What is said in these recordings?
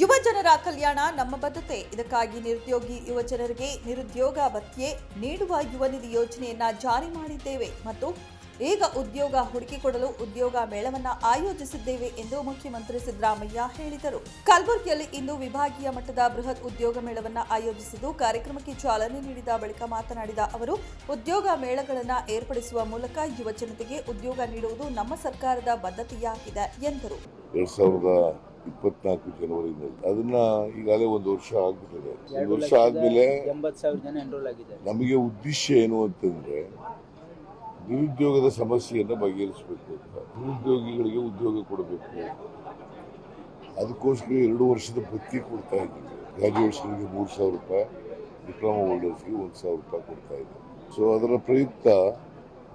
ಯುವ ಜನರ ಕಲ್ಯಾಣ ನಮ್ಮ ಬದ್ಧತೆ. ಇದಕ್ಕಾಗಿ ನಿರುದ್ಯೋಗಿ ಯುವಜನರಿಗೆ ನಿರುದ್ಯೋಗ ಭತ್ಯೆ ನೀಡುವ ಯುವ ನಿಧಿ ಯೋಜನೆಯನ್ನ ಜಾರಿ ಮಾಡಿದ್ದೇವೆ ಮತ್ತು ಈಗ ಉದ್ಯೋಗ ಹುಡುಕಿಕೊಡಲು ಉದ್ಯೋಗ ಮೇಳವನ್ನ ಆಯೋಜಿಸಿದ್ದೇವೆ ಎಂದು ಮುಖ್ಯಮಂತ್ರಿ ಸಿದ್ದರಾಮಯ್ಯ ಹೇಳಿದರು. ಕಲಬುರಗಿಯಲ್ಲಿ ಇಂದು ವಿಭಾಗೀಯ ಮಟ್ಟದ ಬೃಹತ್ ಉದ್ಯೋಗ ಮೇಳವನ್ನ ಆಯೋಜಿಸಿದ್ದು ಕಾರ್ಯಕ್ರಮಕ್ಕೆ ಚಾಲನೆ ನೀಡಿದ ಬಳಿಕ ಮಾತನಾಡಿದ ಅವರು ಉದ್ಯೋಗ ಮೇಳಗಳನ್ನು ಏರ್ಪಡಿಸುವ ಮೂಲಕ ಯುವ ಜನತೆಗೆ ಉದ್ಯೋಗ ನೀಡುವುದು ನಮ್ಮ ಸರ್ಕಾರದ ಬದ್ಧತೆಯಾಗಿದೆ ಎಂದರು. ಇಪ್ಪತ್ನಾಲ್ಕು ಜನವರಿನಲ್ಲಿ ಅದನ್ನ ಈಗಾಗಲೇ ಒಂದು ವರ್ಷ ಆಗ್ಬಿಟ್ಟಿದೆ. ಒಂದು ವರ್ಷ ಆದ್ಮೇಲೆ ನಮಗೆ ಉದ್ದೇಶ ಏನು ಅಂತಂದ್ರೆ ನಿರುದ್ಯೋಗದ ಸಮಸ್ಯೆಯನ್ನು ಬಗೆಹರಿಸಬೇಕು ಅಂತ. ನಿರುದ್ಯೋಗಿಗಳಿಗೆ ಉದ್ಯೋಗ ಕೊಡಬೇಕು. ಅದಕ್ಕೋಸ್ಕರ ಎರಡು ವರ್ಷದ ಭತ್ತಿ ಕೊಡ್ತಾ ಇದ್ದೀವಿ. ಗ್ರಾಜುಯೇಟ್ಸ್ಗಳಿಗೆ ಮೂರು ಸಾವಿರ ರೂಪಾಯಿ ಡಿಪ್ಲೊಮಾ ಹೋಲ್ಡರ್ಸ್ಗೆ ಒಂದು ಸಾವಿರ ರೂಪಾಯಿ ಕೊಡ್ತಾ ಇದ್ದೀವಿ. ಸೊ ಅದರ ಪ್ರಯುಕ್ತ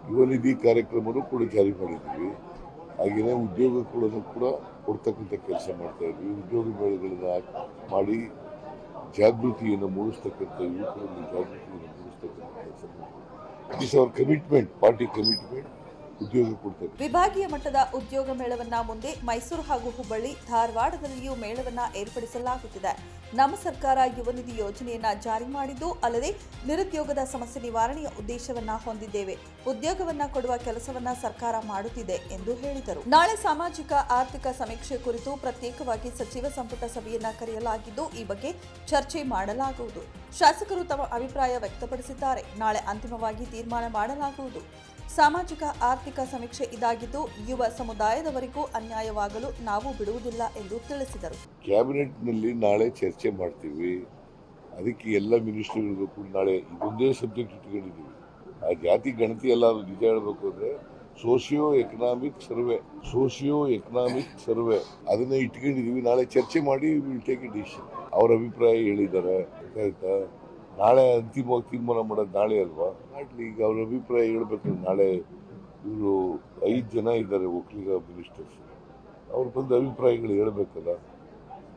ಯುವ ನಿಧಿ ಕಾರ್ಯಕ್ರಮನೂ ಕೂಡ ಜಾರಿ ಮಾಡಿದ್ದೀವಿ. ಹಾಗೆಯೇ ಉದ್ಯೋಗ ಕೂಡ ಕೂಡ ಕೊಡ್ತಕ್ಕಂಥ ಕೆಲಸ ಮಾಡ್ತಾ ಇದ್ವಿ ಉದ್ಯೋಗ ಮೇಳಗಳನ್ನು ಮಾಡಿ ಜಾಗೃತಿಯನ್ನು ಮೂಡಿಸ್ತಕ್ಕಂಥ ಯುವಕರಲ್ಲಿ ಜಾಗೃತಿಯನ್ನು ಮೂಡಿಸ್ತಕ್ಕಂಥ ಕೆಲಸ ಮಾಡ್ತೀವಿ. ಪಾರ್ಟಿ ಕಮಿಟ್ಮೆಂಟ್ ಉದ್ಯೋಗ ಕೊಡ್ತಾರೆ ವಿಭಾಗೀಯ ಮಟ್ಟದ ಉದ್ಯೋಗ ಮೇಳವನ್ನ ಮುಂದೆ ಮೈಸೂರು ಹಾಗೂ ಹುಬ್ಬಳ್ಳಿ ಧಾರವಾಡದಲ್ಲಿಯೂ ಮೇಳವನ್ನ ಏರ್ಪಡಿಸಲಾಗುತ್ತಿದೆ. ನಮ್ಮ ಸರ್ಕಾರ ಯುವ ನಿಧಿ ಯೋಜನೆಯನ್ನ ಜಾರಿ ಮಾಡಿದ್ದು ಅಲ್ಲದೆ ನಿರುದ್ಯೋಗದ ಸಮಸ್ಯೆ ನಿವಾರಣೆಯ ಉದ್ದೇಶವನ್ನ ಹೊಂದಿದ್ದೇವೆ. ಉದ್ಯೋಗವನ್ನ ಕೊಡುವ ಕೆಲಸವನ್ನ ಸರ್ಕಾರ ಮಾಡುತ್ತಿದೆ ಎಂದು ಹೇಳಿದರು. ನಾಳೆ ಸಾಮಾಜಿಕ, ಆರ್ಥಿಕ ಸಮೀಕ್ಷೆ ಕುರಿತು ಪ್ರತ್ಯೇಕವಾಗಿ ಸಚಿವ ಸಂಪುಟ ಸಭೆಯನ್ನ ಕರೆಯಲಾಗಿದ್ದು, ಈ ಬಗ್ಗೆ ಚರ್ಚೆ ಮಾಡಲಾಗುವುದು. ಶಾಸಕರು ತಮ್ಮ ಅಭಿಪ್ರಾಯ ವ್ಯಕ್ತಪಡಿಸಿದ್ದಾರೆ. ನಾಳೆ ಅಂತಿಮವಾಗಿ ತೀರ್ಮಾನ ಮಾಡಲಾಗುವುದು. ಸಾಮಾಜಿಕ, ಆರ್ಥಿಕ ಸಮೀಕ್ಷೆ ಇದಾಗಿದ್ದು, ಯುವ ಸಮುದಾಯದವರಿಗೂ ಅನ್ಯಾಯವಾಗಲು ನಾವು ಬಿಡುವುದಿಲ್ಲ ಎಂದು ತಿಳಿಸಿದರು. ಕ್ಯಾಬಿನೆಟ್ನಲ್ಲಿ ನಾಳೆ ಚರ್ಚೆ ಮಾಡ್ತೀವಿ. ಅದಕ್ಕೆ ಎಲ್ಲ ಮಿನಿಸ್ಟ್ರಿಗಳಿಗೂ ಕೂಡ ನಾಳೆ ಇದೊಂದೇ ಸಬ್ಜೆಕ್ಟ್ ಇಟ್ಕೊಂಡಿದ್ದೀವಿ. ಆ ಜಾತಿ, ಗಣತಿ ಎಲ್ಲ ನಿಜ ಹೇಳಬೇಕು ಅಂದರೆ socio economic survey socio economic survey ಅದನ್ನ ಇಟ್ಕೊಂಡಿದ್ದೀವಿ. ನಾಳೆ ಚರ್ಚೆ ಮಾಡಿ ವಿಲ್ ಟೇಕ್ ಎ ಡಿಸಿಷನ್ ಅವ್ರ ಅಭಿಪ್ರಾಯ ಹೇಳಿದ್ದಾರೆ. ಆಯ್ತಾ? ನಾಳೆ ಅಂತಿಮವಾಗಿ ತೀರ್ಮಾನ ಮಾಡೋದು ನಾಳೆ ಅಲ್ವಾ? ಈಗ ಅವ್ರ ಅಭಿಪ್ರಾಯ ಹೇಳ್ಬೇಕು ನಾಳೆ ಇವರು ಐದು ಜನ ಇದ್ದಾರೆ ಒಕ್ಕಲಿಗ ಮಿನಿಸ್ಟರ್ಸ್. ಅವ್ರು ಬಂದು ಅಭಿಪ್ರಾಯಗಳು ಹೇಳ್ಬೇಕಲ್ಲ?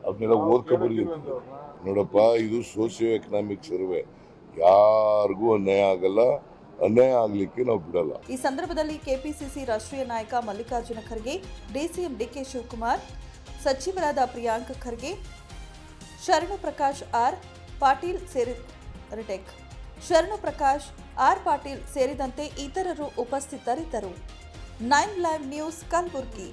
ಅವನ್ನೆಲ್ಲ ಓದ್ಕೊಬರಿ ನೋಡಪ್ಪ ಇದು ಸೋಷಿಯೋ ಎಕನಾಮಿಕ್ ಸರ್ವೆ. ಯಾರಿಗೂ ಅನ್ಯಾಯ ಆಗಲ್ಲ ಅನ್ಯಾಯ ಆಗ್ಲಿಕ್ಕೆ ನಾವು ಬಿಡಲ್ಲ. ಈ ಸಂದರ್ಭದಲ್ಲಿ ಕೆಪಿಸಿಸಿ ರಾಷ್ಟ್ರೀಯ ನಾಯಕ Mallikarjuna Kharge DCM D K Shivakumar ಸಚಿವರಾದ ಪ್ರಿಯಾಂಕ್ ಖರ್ಗೆ ಶರಣು ಪ್ರಕಾಶ್ ಆರ್ ಪಾಟೀಲ್ ಸೇರಿ ರಿಟೆಕ್. ಶರಣು ಪ್ರಕಾಶ್ ಆರ್ ಪಾಟೀಲ್ ಸೇರಿದಂತೆ ಇತರರು ಉಪಸ್ಥಿತರಿದ್ದರು. Nine live news Kalaburagi.